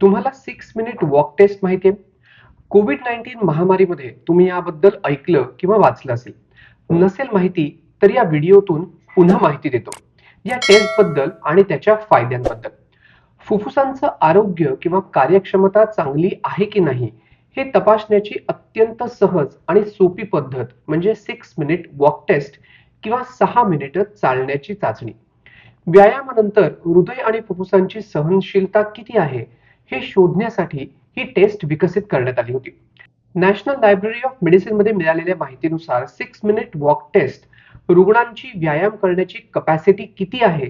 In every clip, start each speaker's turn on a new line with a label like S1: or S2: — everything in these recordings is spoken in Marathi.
S1: तुम्हाला सिक्स मिनिट वॉक टेस्ट माहिती आहे? कोविड नाईन्टीन महामारीमध्ये तुम्ही याबद्दल ऐकलं किंवा वाचलं असेल. नसेल माहिती तर या व्हिडिओतून पुन्हा माहिती देतो. या टेस्टबद्दल आणि त्याच्या फायद्यांबद्दल. फुफ्फुसांचं आरोग्य किंवा कार्यक्षमता चांगली आहे की नाही हे तपासण्याची अत्यंत सहज आणि सोपी पद्धत म्हणजे सिक्स मिनिट वॉक टेस्ट किंवा सहा मिनिट चालण्याची चाचणी. व्यायामानंतर हृदय आणि फुफ्फुसांची सहनशीलता किती आहे? हे शोधण्यासाठी ही टेस्ट विकसित करण्यात आली होती. नॅशनल लायब्ररी ऑफ मेडिसिनमध्ये मिळालेल्या माहितीनुसार सिक्स मिनिट वॉक टेस्ट रुग्णांची व्यायाम करण्याची कपॅसिटी किती आहे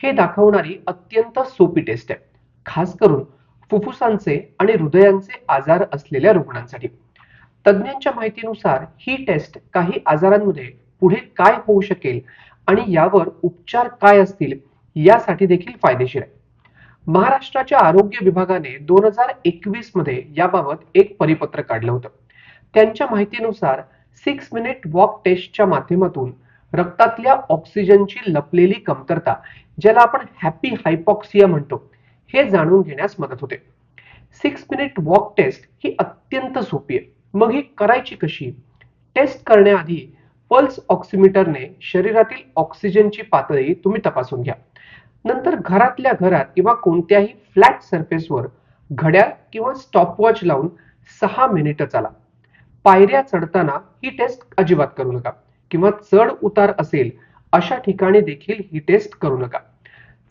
S1: हे दाखवणारी अत्यंत सोपी टेस्ट आहे. खास करून फुफ्फुसांचे आणि हृदयांचे आजार असलेल्या रुग्णांसाठी. तज्ज्ञांच्या माहितीनुसार ही टेस्ट काही आजारांमध्ये पुढे काय होऊ शकेल आणि यावर उपचार काय असतील यासाठी देखील फायदेशीर आहे. महाराष्ट्राच्या आरोग्य विभागाने दोन हजार एकवीसमध्ये याबाबत एक परिपत्र काढलं होतं. त्यांच्या माहितीनुसार सिक्स मिनिट वॉक टेस्टच्या माध्यमातून रक्तातल्या ऑक्सिजनची लपलेली कमतरता ज्याला आपण हॅपी हायपॉक्सिया म्हणतो हे जाणून घेण्यास मदत होते. सिक्स मिनिट वॉक टेस्ट ही अत्यंत सोपी आहे. मग ही करायची कशी? टेस्ट करण्याआधी पल्स ऑक्सिमीटरने शरीरातील ऑक्सिजनची पातळी तुम्ही तपासून घ्या. नंतर घरातल्या घरात किंवा कोणत्याही फ्लॅट सरफेसवर घड्याळ किंवा स्टॉपवॉच लावून सहा मिनिटं चाला. पायऱ्या चढताना ही टेस्ट अजिबात करू नका. किंवा चढ उतार असेल अशा ठिकाणी देखील ही टेस्ट करू नका.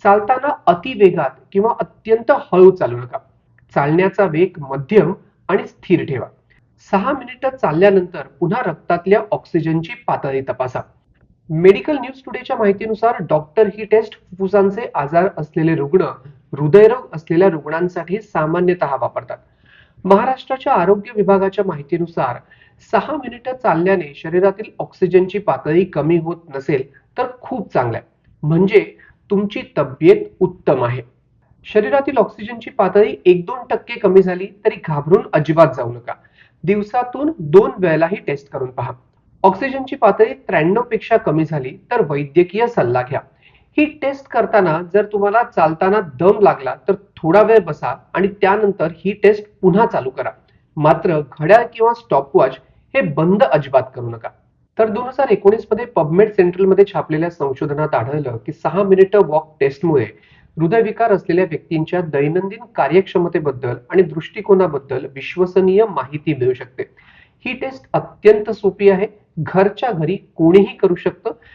S1: चालताना अति वेगात किंवा अत्यंत हळू चालू नका. चालण्याचा वेग मध्यम आणि स्थिर ठेवा. सहा मिनिटं चालल्यानंतर पुन्हा रक्तातल्या ऑक्सिजनची पातळी तपासा. मेडिकल न्यूज टुडेच्या माहितीनुसार डॉक्टर ही टेस्ट फुफ्फुसांचे आजार असलेले रुग्ण हृदयरोग असलेल्या रुग्णांसाठी सामान्यतः वापरतात. महाराष्ट्राच्या आरोग्य विभागाच्या माहितीनुसार सहा मिनिटं चालल्याने शरीरातील ऑक्सिजनची पातळी कमी होत नसेल तर खूप चांगलं आहे. म्हणजे तुमची तब्येत उत्तम आहे. शरीरातील ऑक्सिजनची पातळी एक दोन टक्के कमी झाली तरी घाबरून अजिबात जाऊ नका. दिवसातून दोन वेळेला ही टेस्ट करून पहा. ऑक्सिजनची पातळी त्र्याण्णवपेक्षा कमी झाली तर वैद्यकीय सल्ला घ्या. ही टेस्ट करताना जर तुम्हाला चालताना दम लागला तर थोडा वेळ बसा आणि त्यानंतर ही टेस्ट पुन्हा चालू करा. मात्र घड्याळ किंवा स्टॉपवॉच हे बंद अजिबात करू नका. तर दोन हजार एकोणीसमध्ये पबमेड सेंट्रलमध्ये छापलेल्या संशोधनात आढळलं की सहा मिनिटं वॉक टेस्टमुळे हृदयविकार असलेल्या व्यक्तींच्या दैनंदिन कार्यक्षमतेबद्दल आणि दृष्टिकोनाबद्दल विश्वसनीय माहिती मिळू शकते. ही टेस्ट अत्यंत सोपी आहे घरच्या घरी कोणीही करू शकतं.